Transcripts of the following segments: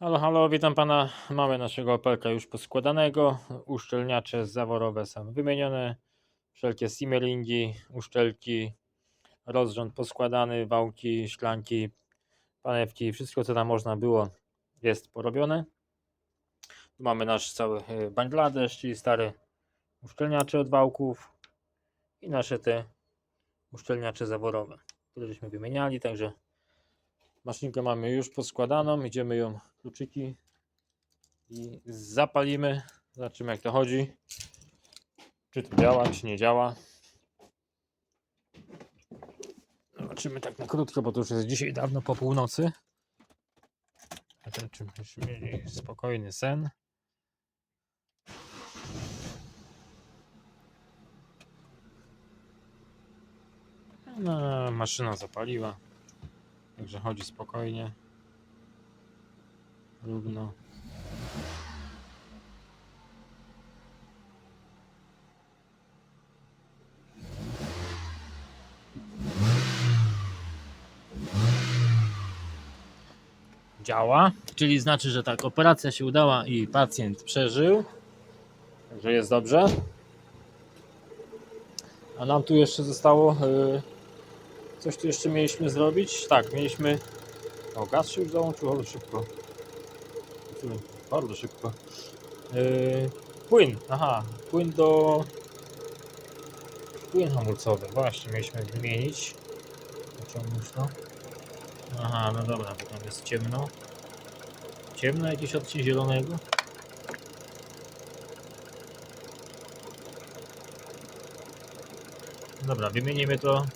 Halo, halo, witam pana. Mamy naszego Opelka już poskładanego. Uszczelniacze zaworowe są wymienione. Wszelkie simmeringi, uszczelki, rozrząd poskładany, wałki, szklanki, panewki, wszystko co tam można było jest porobione. Tu mamy nasz cały y, Bangladesz, czyli stare uszczelniacze od wałków i nasze te uszczelniacze zaworowe, które żeśmy wymieniali, także Maszynkę mamy już poskładaną, idziemy ją kluczyki i zapalimy. Zobaczymy jak to chodzi. Czy to działa, czy nie działa. Zobaczymy tak na krótko, bo to już jest dzisiaj dawno po północy. Żebyśmy mieli spokojny sen. No, maszyna zapaliła. Także chodzi spokojnie. Równo. Działa, czyli znaczy, że tak, operacja się udała i pacjent przeżył. Także jest dobrze. A nam tu jeszcze zostało yy, Coś tu jeszcze mieliśmy zrobić? Tak, mieliśmy. O, gaz się już załączył, ale szybko. Bardzo szybko. Yy, płyn, aha, płyn do. Płyn hamulcowy, właśnie, mieliśmy wymienić. Pociągnąć to. Aha, no dobra, bo tam jest ciemno. Ciemno, jakiś odcień zielonego. Dobra, wymienimy to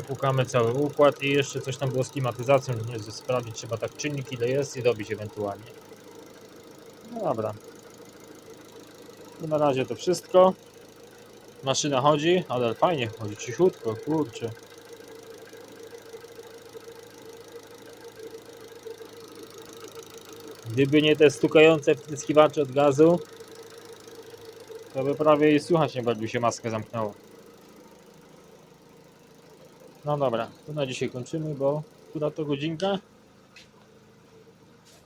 przepłukamy cały układ i jeszcze coś tam było z klimatyzacją, nie sprawdzić trzeba tak czynnik ile jest i robić ewentualnie. No dobra. To na razie to wszystko. Maszyna chodzi, ale fajnie chodzi, cichutko, kurczę. Gdyby nie te stukające wtryskiwacze od gazu, to by prawie i słuchać nie bardziej się maskę zamknęło. No dobra, to na dzisiaj kończymy, bo która to godzinka?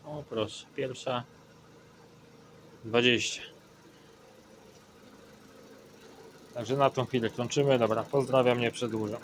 O proszę, pierwsza 20. Także na tą chwilę kończymy. Dobra, pozdrawiam, nie przedłużam.